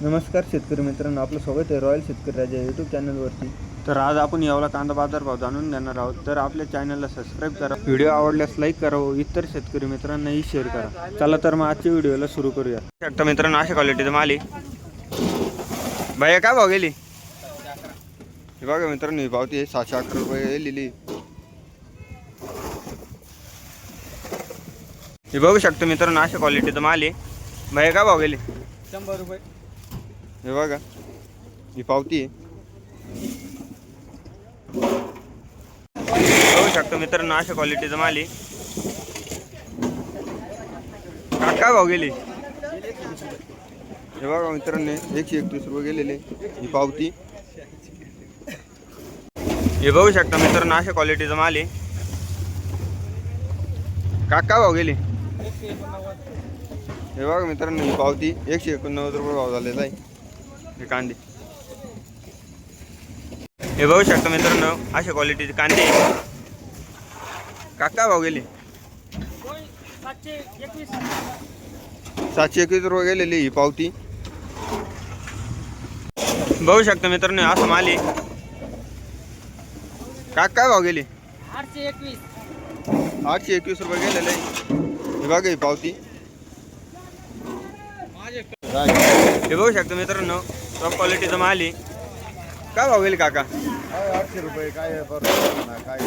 नमस्कार शेतकरी मित्रांनो आपलं स्वागत आहे रॉयल शेतकरी राजा यूट्यूब चॅनलवरती तर आज आपण यावला कांदा बाजारभाव जाणून देणार आहोत. तर आपल्या चॅनलला सबस्क्राईब करा. व्हिडिओ आवडल्यास लाईक करा व इतर शेतकरी मित्रांनाही शेअर करा. चला तर मग आजच्या व्हिडिओला सुरू करूया. शकता मित्रांनो अशा क्वालिटीचं माल आहे. भैया काय भाव गेली? हे बघा मित्रांनो ही पावती सहाशे सातशे अकरा रुपये गेलेली. हे बघू शकतो मित्रांनो अशा क्वालिटीचं माल आहे. भैया काय भाव गेली? शंभर रुपये. हे बघा. ही पावती आहे. बघू शकतो मित्रांनो अशा क्वालिटीचं माल आहे. काय भाव गेली. हे बघा मित्रांनो एकशे एकतीस रुपये गेलेले ही पावती. हे बघू शकता मित्रांनो अशा क्वालिटीचं माल आहे. काय भाव गेली. हे बघा मित्रांनो ही पावती एकशे एकोणनव्वद रुपये भाव झालेला आहे. हे कांदे. हे बघू शकता मित्रांनो अशा क्वालिटीचे कांदे काका भाव गेले. सातशे एकवीस रुपये गेलेली ही पावती. बघू शकता मित्रांनो असं माल आहे. काका काय भाव गेली. आठशे एकवीस आठशे एकवीस रुपये गेलेले. हे बघा ही पावती. हे बघू शकता मित्रांनो टॉप क्वालिटीचा माल आहे. काय भाव गेली काका? आठशे रुपये काय ना काय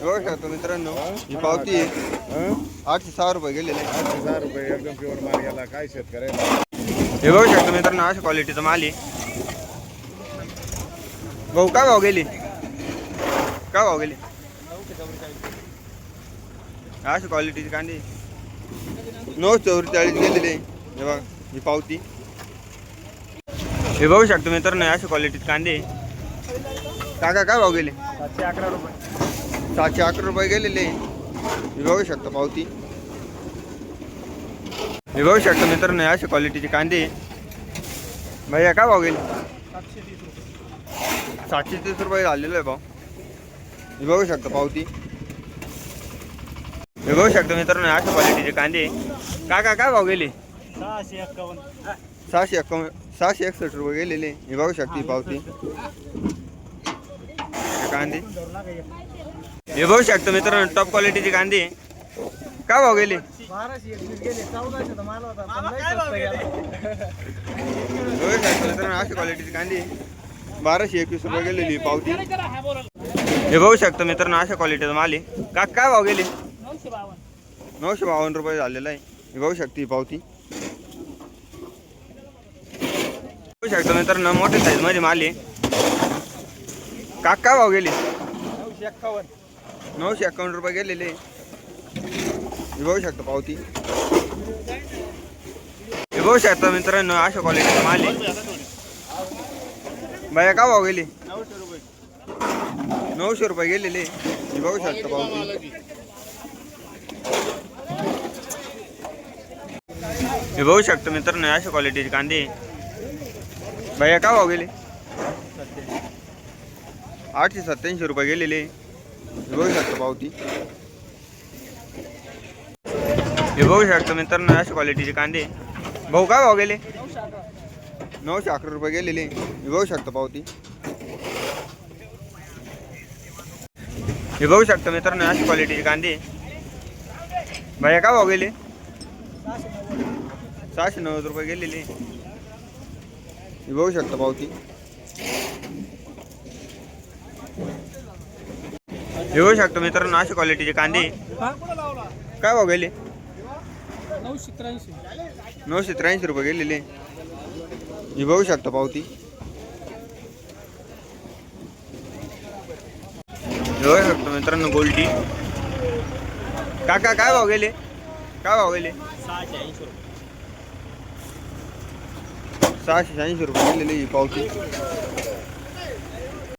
बघू शकता मित्रांनो ही? पावती आहे. आठशे सहा रुपये गेलेले. आठशे सहा रुपये एकदम प्युअर माल गेला. काय शेतकऱ्याला? हे बघू शकता मित्रांनो अशा क्वालिटीचा माल आहे. भाऊ काय भाव गेली? काय भाव गेली? अशा क्वालिटीची कांदे. नऊ चौवेचाळीस गेलेले हे बघा ही पावती. हे बघू शकतो मित्रांनो अशा क्वालिटीचे कांदे. काका काय भाव गेले? सातशे अकरा रुपये सातशे अकरा रुपये गेलेले. हे बघू शकता पावती. हे बघू शकता मित्रांनो अशा क्वालिटीचे कांदे. भैया काय भाव गेले? सातशे तीस रुपये सातशे तीस रुपये आहे भाव. हे बघू शकता पावती. हे बघू शकतो मित्रांनो अशा क्वालिटीचे कांदे. काका काय भाव गेले? सहाशे एक्कावन्न सहाशे एक्कावन्न सहाशे एकसष्ट रुपये गेलेले. हे बघू शकता पावती. हे कांदे. हे बघू शकता मित्रांनो टॉप क्वालिटीचे कांदे. काय भाव गेले. बघू शकता मित्रांनो अशा क्वालिटीचे कांदे. बाराशे एकवीस रुपये गेलेली पावती. हे बघू शकता मित्रांनो अशा क्वालिटीचा माल आहे. का काय भाव गेले? नऊशे बावन्न. नऊशे बावन्न रुपये झालेला आहे. हे बघू शकता ही पावती बघू शकता मित्रांनो मोठ्या साईजमध्ये माल आहे का काय भाव गेले. नऊशे एक्कावन्न. नऊशे अकाउंट रुपये गेलेले. बघू शकता पावती. हे बघू शकता मित्रांनो अशा क्वालिटीचा माल. बाया का भाव गेले? नऊशे रुपये. नऊशे रुपये गेलेले. हे बघू शकता पावती. हे बघू शकता मित्रांनो अशा क्वालिटीचे कांदे. भैया का भाव गेले? आठशे सत्याऐंशी रुपये गेलेले. हे बघू शकता पावती. हे बघू शकता मित्रांनो अशा क्वालिटीचे कांदे. भाऊ काय भाव गेले? नऊशे अकरा रुपये गेलेले. हे बघू शकता पावती. हे बघू शकता मित्रांनो अशा क्वालिटीचे कांदे. भैया का भाव गेले? सहाशे नव्वद रुपये गेलेले. हे बघू शकता पावती. हे बघू शकता मित्रांनो अशा क्वालिटीचे कांदे. काय भाव गेले? नऊशे त्र्याऐंशी. नऊशे त्र्याऐंशी रुपये गेलेले. हे बघू शकता पावती. हे बघू शकता मित्रांनो गोल्डी काका काय भाव गेले? काय भाव गेले? सहाशे ऐंशी रुपये. सहाशे शहाऐंशी रुपये दिलेली ही पावती.